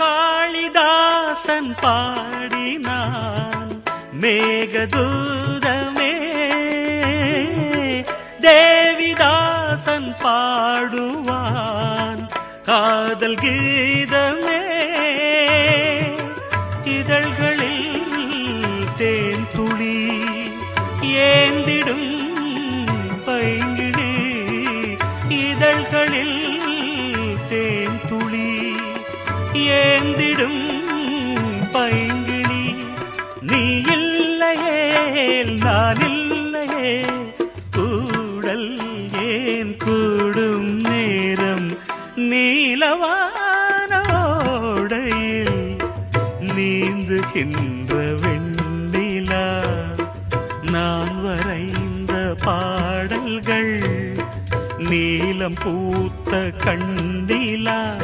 காளிதாசன் பாடினான் மேகதூதமே தேவிதாசன் பாடுவான் காதல் கீதமே இதழ்களில் தேன் துளி ஏந்திடும் பைங்கிடி இதழ்களில் ஏந்திடும் பைங்கிளி. நீ இல்லையே நான் இல்லையே. கூடல் ஏன் கூடும் நேரம்? நீலவானோடையில் நீந்துகின்ற வெண்ணிலா. நான் வரைந்த பாடல்கள் நீலம் பூத்த கண்ணிலா.